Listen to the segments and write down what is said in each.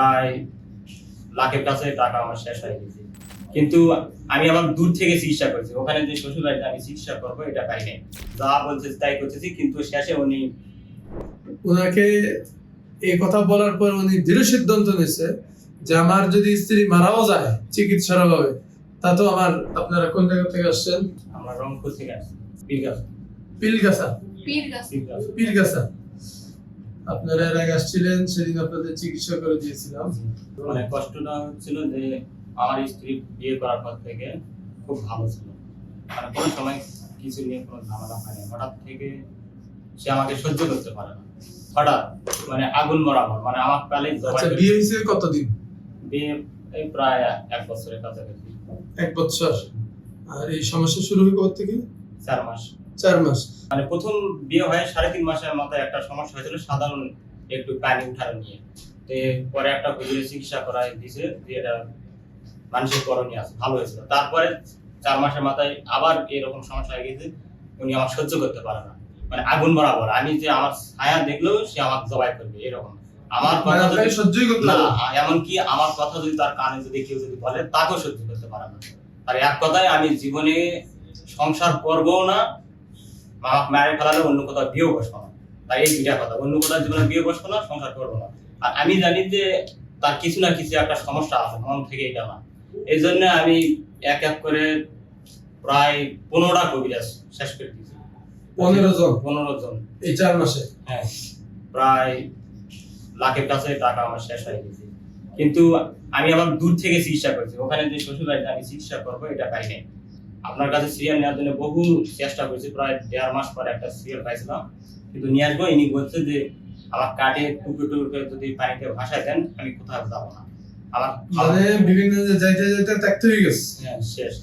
প্রায় লাখের কাছে টাকা আমার শেষ হয়ে গেছে। কিন্তু আমি আবার দূর থেকে চিকিৎসা করছি। ওখানে যে শ্বশুর বাড়িতে আমি চিকিৎসা করব এটা পাই নাই। যা বলছে তাই করতেছি কিন্তু শেষে উনি ওনাকে এই কথা বলার পর উনি দৃঢ় সিদ্ধান্ত নিয়েছে যে আমার যদি স্ত্রী মারাও যায় চিকিৎসার অভাবে তা তো আমার আপনারা কোন জায়গা থেকে আসছেন? আমরা রংপুর থেকে আসছি। পীরগাছ পিলগাছা। পীর গাছ পীরগাছ পীরগাছা আপনারা এর আগে আসছিলেন সেদিন আপনাদের চিকিৎসা করে দিয়েছিলাম। মানে কষ্টটা হচ্ছিল যে আমার স্ত্রী বিয়ে করার পর থেকে খুব ভালো ছিল। মানে কোনো সময় কিছু নিয়ে কোনো ঝামেলা হয়নি। হঠাৎ থেকে সে আমাকে সহ্য করতে পারে না। হঠাৎ মানে আগুন বরাবর মানে আমার কালে আচ্ছা বিয়ে হয়েছে কতদিন? বিয়ে এই প্রায় এক বছরের কাছাকাছি। এক বছর। আর এই সমস্যা শুরু হয় কবে থেকে? চার মাস। চার মাস। মানে প্রথম বিয়ে হয় সাড়ে তিন মাসের মাথায় একটা সমস্যা হয়েছিল সাধারণ একটু পানি উঠানো নিয়ে। তো পরে একটা হুজুরের চিকিৎসা করা দিয়েছে যে এটা মানুষের করণীয় আছে ভালো হয়েছিল। তারপরে চার মাসের মাথায় আবার এরকম সমস্যা হয়ে গেছে উনি আমার সহ্য করতে পারে না। মানে আগুন বরাবর। আমি যে আমার ছায়া দেখলেও সে আমার জবাই করবে এরকম। আমার মানে কথা যদি- সহ্যই করতে না না। এমনকি আমার কথা যদি তার কানে যদি কেউ যদি বলে তাকেও সহ্য করতে পারে না। আর এক কথায় আমি জীবনে সংসার করবও না মেরে ফেলালে অন্য কোথাও বিয়েও বসবো না। তাই এই দুইটা কথা। অন্য কোথাও জীবনে বিয়ে বসবো না সংসার করব না। আর আমি জানি যে তার কিছু না কিছু একটা সমস্যা আছে মন থেকে এটা না। এই জন্য আমি এক এক করে প্রায় পনেরোটা কবিরাজ শেষ করে দিয়েছি। পনেরো জন? পনেরো জন। এই চার মাসে? হ্যাঁ। প্রায় লাখের কাছে টাকা আমার শেষ হয়ে গেছে। কিন্তু আমি আবার দূর থেকে চিকিৎসা করছি। ওখানে যে শ্বশুর বাড়িতে আমি চিকিৎসা করব এটা পাই নাই। আপনার কাছে সিরিয়াল নেওয়ার জন্য বহু চেষ্টা করেছি প্রায় দেড় মাস পরে একটা সিরিয়াল পাইছিলাম। কিন্তু নিয়ে আসব ইনি বলছে যে আমার কাটে টুকরো টুকরো যদি পানিতে ভাসায় দেন আমি কোথাও যাব না। আমার মানে বিভিন্ন যাইতে যাইতে ত্যাক্ত হয়ে গেছে। হ্যাঁ শেষ।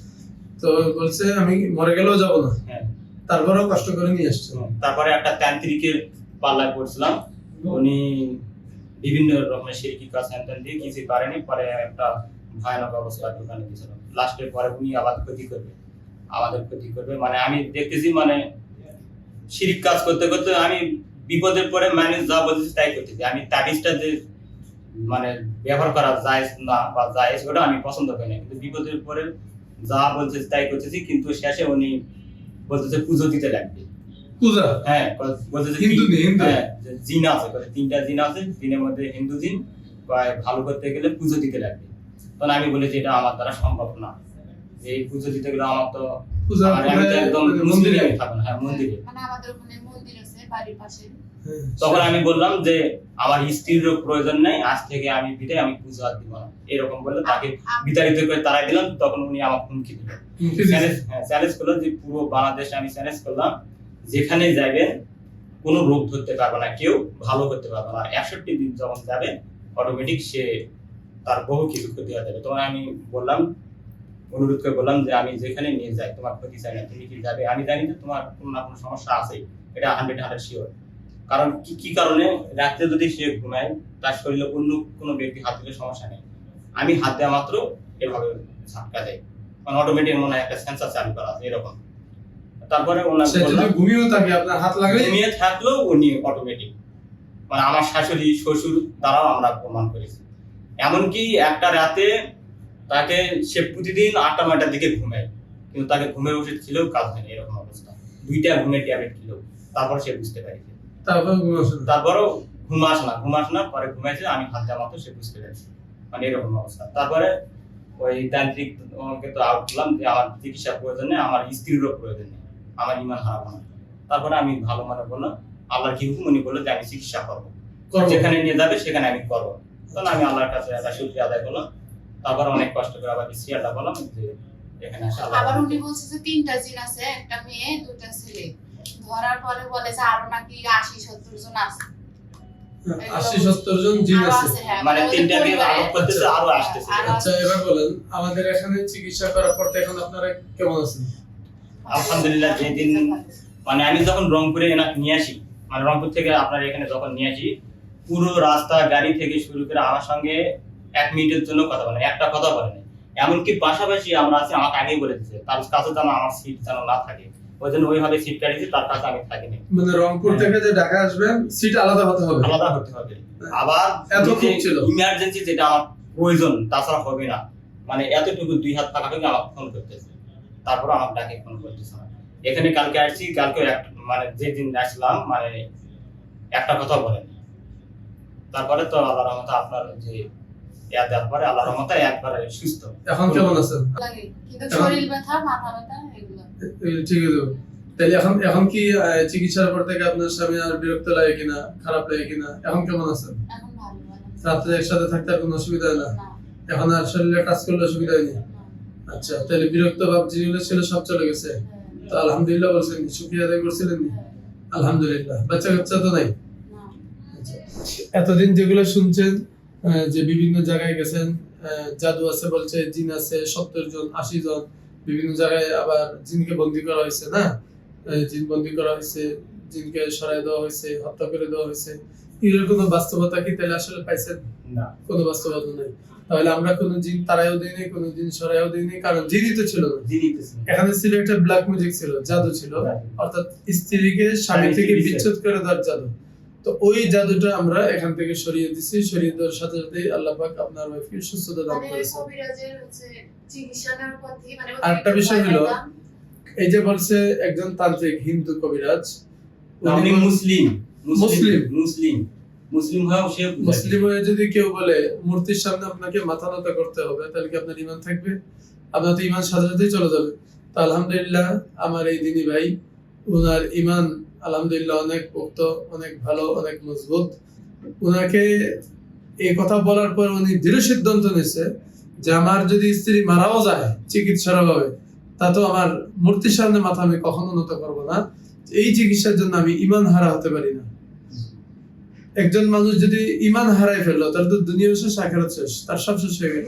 তো বলছে আমি মরে গেলেও যাব না। হ্যাঁ। তারপরেও কষ্ট করে নিয়ে আসছে। তারপরে একটা তান্ত্রিকের পাল্লায় পড়ছিলাম। উনি বিভিন্ন রকমের সিরকি কাজ হ্যান দিয়ে কিছু পারেনি পরে একটা ভয়ানক অবস্থা দোকানে দিয়েছিল লাস্টে পরে উনি আবার ক্ষতি করবে। আমাদের ক্ষতি করবে। মানে আমি দেখতেছি মানে শিরিক কাজ করতে করতে আমি বিপদের পরে ম্যানেজ যা বলতেছি তাই করতেছি। আমি তাবিজটা যে মানে ব্যবহার করা যায় না বা যায় ওটা আমি পছন্দ করি না। কিন্তু বিপদের পরে যা বলতেছি তাই করতেছি কিন্তু শেষে উনি বলতেছে পুজো দিতে লাগবে। পূজা? হ্যাঁ ক- হিন্দু তিন- নেই, হিন্দু। হ্যাঁ, জিন আছে তিনটা জিন আছে জিনের মধ্যে হিন্দু জিন কয় ভালো করতে গেলে পুজো দিতে লাগবে। তখন আমি বলেছি এটা আমার দ্বারা সম্ভব না। এই পুজো দিতে গেলে আমার তো মানে মন্দিরে? আমি থাকব হ্যাঁ মন্দিরে। মানে আমাদের ওখানে মন্দির আছে বাড়ির পাশে। হ্যাঁ। তখন আমি বললাম যে আমার স্ত্রীরও প্রয়োজন নেই আজ থেকে আমি বিটে আমি পুজো আর দিব না। এরকম বলে তাকে বিতাড়িত করে তারাই দিলাম তখন উনি আমার হুমকি দিল চ্যালেঞ্জ করল যে পুরো বাংলাদেশে আমি চ্যালেঞ্জ করলাম যেখানে যাবেন কোনো রোগ ধরতে পারবে না কেউ ভালো করতে পারবে না। একষট্টি দিন যখন যাবে অটোমেটিক সে তার বহু কিছু ক্ষতি হয়ে যাবে। তখন আমি বললাম অনুরোধ করে বললাম যে আমি যেখানে নিয়ে যাই তোমার ক্ষতি চাই না তুমি কি যাবে? আমি জানি যে তোমার কোনো না কোনো সমস্যা আছে এটা হান্ড্রেড হান্ড্রেড শিওর কারণ কি কি কারণে? রাত্রে যদি সে ঘুমায় তার শরীরে অন্য কোনো ব্যক্তি হাত দিলে সমস্যা নেই। আমি হাত দেওয়া মাত্র এভাবে ঝাপকা দেয় মানে অটোমেটিক মনে হয় একটা সেন্সার চালু করা আছে এরকম। তারপরে ওনাকে সে ঘুমিয়েও থাকে আপনার হাত লাগলে? ঘুমিয়ে থাকলেও উনি অটোমেটিক মানে আমার শাশুড়ি শ্বশুর দ্বারাও আমরা প্রমাণ করেছি। এমনকি একটা রাতে তাকে সে প্রতিদিন আটটা নয়টার দিকে ঘুমায়। কিন্তু তাকে ঘুমের ওষুধ ছিল কাজ হয়নি এরকম অবস্থা। দুইটা ঘুমের ট্যাবলেট ছিল তারপর সে বুঝতে পারিছে তারপর। তারপরও ঘুম আসে না ঘুম আসে না পরে ঘুমাইছে আমি হাত দেওয়া মাত্র সে বুঝতে পেরেছি। মানে এরকম অবস্থা। তারপরে ওই তান্ত্রিক ওকে তো আউট করলাম যে আমার চিকিৎসা প্রয়োজন নেই আমার স্ত্রীরও প্রয়োজন নেই আমার ইমান হারাবো না। তারপরে আমি ভালো মনে বললাম আল্লাহর কি হুকুম? উনি বলল যে আমি চিকিৎসা করব। যেখানে নিয়ে যাবে সেখানে আমি করব। তখন আমি আল্লাহর কাছে একটা আদায় করলাম। তারপর অনেক কষ্ট করে আবার সিয়ারটা বললাম যে এখানে আসে আবার উনি বলছে যে তিনটা জিন আছে একটা মেয়ে দুটা ছেলে। ধরার পরে বলে যে আরও নাকি আশি সত্তর জন আছে। আশি সত্তর জন জিন আছে। আছে হ্যাঁ মানে তিনটা দিয়ে পরিবারে- করতেছে আরও আসতেছে। আচ্ছা এবার বলেন আমাদের এখানে চিকিৎসা করার পর এখন আপনারা কেমন আছেন? আলহামদুলিল্লাহ যেদিন মানে আমি যখন রংপুরে এনাকে নিয়ে আসি মানে রংপুর থেকে আপনার এখানে যখন নিয়ে আসি পুরো রাস্তা গাড়ি থেকে শুরু করে আমার সঙ্গে এক মিনিটের জন্য কথা বলেন একটা কথা বলেন এমনকি পাশাপাশি আমরা আছি আমাকে আগেই বলে দিচ্ছে তার কাছে যেন আমার সিট যেন না থাকে। ওই জন্য ওইভাবে সিট কাটিয়েছি তার কাছে আমি থাকিনি মানে রংপুর হ্যাঁ। থেকে যে ঢাকা আসবেন সিট আলাদা হতে হবে। আলাদা হতে হবে। আবার এত ছিল। ইমার্জেন্সি যেটা আমার প্রয়োজন তাছাড়া হবে না। মানে এতটুকু দুই হাত ফাঁকা থেকে আমাকে ফোন করতেছে। তারপর আমার ডাকে ফোন করতেছে না। এখানে কালকে আসছি কালকে মানে যেদিন আসলাম মানে একটা কথা বলেনি। তারপরে তো আল্লাহ রহমতে আপনার যে ইয়া দেওয়ার পরে আল্লাহ রহমতে একবারে সুস্থ। এখন কেমন আছেন? কিন্তু শরীর ব্যথা মাথা ব্যথা এগুলো। ঠিক আছে। তাহলে এখন এখন কি চিকিৎসার পর থেকে আপনার স্বামী আর বিরক্ত লাগে কিনা খারাপ লাগে কিনা? এখন কেমন আছেন? এখন ভালো ভালো। রাত্রে একসাথে থাকতে কোনো অসুবিধা না? না। এখন আর শরীরে কাজ করলে অসুবিধা হয়নি আচ্ছা তাহলে বিরক্ত ভাব যেগুলো ছিল সব চলে গেছে। তো আলহামদুলিল্লাহ বলছেন আদায় করছিলেন আলহামদুলিল্লাহ। বাচ্চা কাচ্চা তো নাই? আচ্ছা। এতদিন যেগুলো শুনছেন যে বিভিন্ন জায়গায় গেছেন জাদু আছে বলছে জিন আছে সত্তর জন আশি জন। বিভিন্ন জায়গায় আবার জিনকে বন্দি করা হয়েছে না? জিন বন্দি করা হয়েছে জিনকে সরাই দেওয়া হয়েছে হত্যা করে দেওয়া হয়েছে। এগুলোর কোনো বাস্তবতা কি তাহলে আসলে পাইছেন? না। কোনো বাস্তবতা নেই। তাহলে আমরা কোনো জিন তারাইও দিইনি কোনো জিন সরাইও দিইনি কারণ জিনই তো ছিল না। যিনি দিতেছেন। এখানে ছিল একটা ব্ল্যাক ম্যাজিক ছিল জাদু ছিল। অর্থাৎ স্ত্রীকে স্বামী থেকে বিচ্ছেদ। করে দেওয়ার জাদু। তো ওই জাদুটা আমরা এখান থেকে সরিয়ে দিছি। সরিয়ে দেওয়ার সাথে সাথে আল্লাহ পাক আপনার ওয়াইফকে সুস্থতা দান মানে করেছে। মানে আরেকটা বিষয় হলো, এই যে বলছে একজন তান্ত্রিক হিন্দু কবিরাজ উনি উনি মুসলিম মুসলিম। মুসলিম। মুসলিম। হয়েও সে মুসলিম হয়ে যদি কেউ বলে মূর্তির সামনে আপনাকে মাথা নত করতে হবে তাহলে কি আপনার ইমান থাকবে? আপনার তো ইমান সাথে সাথেই চলে যাবে। তো আলহামদুলিল্লাহ আমার এই দিনী ভাই ওনার ইমান আলহামদুলিল্লাহ, অনেক পোক্ত অনেক ভালো, অনেক মজবুত। ওনাকে এই কথা বলার পর উনি দৃঢ় সিদ্ধান্ত নিয়েছে যে আমার যদি স্ত্রী মারাও যায় চিকিৎসার অভাবে, তা তো আমার মূর্তির সামনে মাথা আমি কখনো নত করব না। এই চিকিৎসার জন্য আমি ইমান হারা হতে পারি না। একজন মানুষ যদি ইমান হারাই ফেলল তাহলে তো দুনিয়া শেষ, আখেরাত শেষ, তার সব শেষ হয়ে গেল।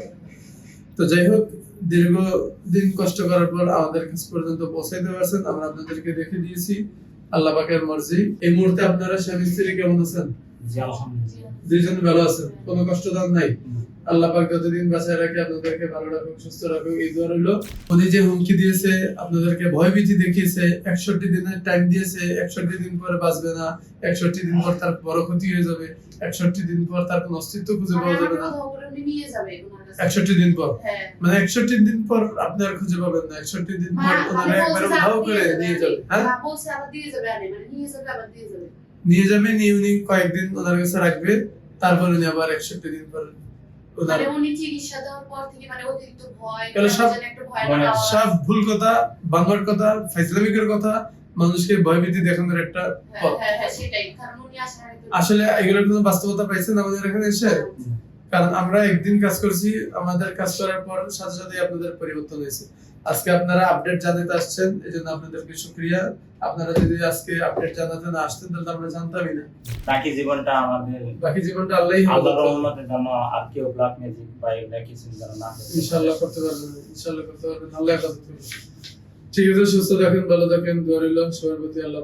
তো যাই হোক দীর্ঘ দিন কষ্ট করার পর আমাদের কাছ পর্যন্ত পৌঁছাইতে পারছেন। আমরা আপনাদেরকে দেখে দিয়েছি। আল্লাহ পাকের মর্জি। এই মুহূর্তে আপনারা স্বামী স্ত্রী কেমন আছেন? দুইজন ভালো আছেন? কোনো কষ্ট দান নাই? আল্লাহ পাক যতদিন বাঁচায় রাখে আপনাদেরকে ভালো রাখুক সুস্থ রাখুক। এই দোয়া রইল। উনি যে হুমকি দিয়েছে আপনাদেরকে ভয়ভীতি দেখিয়েছে একষট্টি দিনের টাইম দিয়েছে একষট্টি দিন পরে বাঁচবে না একষট্টি দিন পর তার বড় ক্ষতি হয়ে যাবে একষট্টি দিন পর তার কোনো অস্তিত্ব খুঁজে পাওয়া যাবে না। উনি নিয়ে যাবে একষট্টি দিন পর। হ্যাঁ। মানে একষট্টি দিন পর আপনি আর খুঁজে পাবেন না। একষট্টি দিন পর ওনারা মানে একবার উধাও করে নিয়ে যাবে। যাবে হ্যাঁ? বলছে আবার দিয়ে যাবে আনে মানে নিয়ে যাবে আবার দিয়ে যাবে। নিয়ে যাবে নিয়ে উনি কয়েকদিন ওনার কাছে রাখবে তারপর উনি আবার একষট্টি দিন পর মানে উনি চিকিৎসা দেওয়ার পর থেকে মানে অতিরিক্ত ভয় একটা মানে সব ভুল কথা বাংলার কথা কথা মানুষকে ভয়ভীতি দেখানোর একটা হ্যাঁ পথ। হ্যাঁ হ্যাঁ আসলে এগুলোর কোনো বাস্তবতা পাইছেন আমাদের এখানে এসে? কারণ আমরা একদিন কাজ করছি আমাদের কাজ করার পর সাথে সাথে আপনাদের পরিবর্তন হয়েছে। আজকে আপনারা আপডেট জানাতে আসছেন এই জন্য আপনাদেরকে শুক্রিয়া। আপনারা যদি আজকে আপডেট জানাতে না আসতেন তাহলে আমরা জানতামই না। বাকি জীবনটা আমাদের বাকি জীবনটা আল্লাহ আল্লাহ রহমতের জন্য আর কেউ ব্ল্যাক ম্যাজিক বা এগুলা কিছু যেন না করে। ইনশাল্লাহ করতে পারবেন ইনশাল্লাহ করতে পারবেন। আল্লাহ হেফাজত ঠিক আছে সুস্থ থাকেন ভালো থাকেন দোয়া রইল। সবার প্রতি আল্লাহ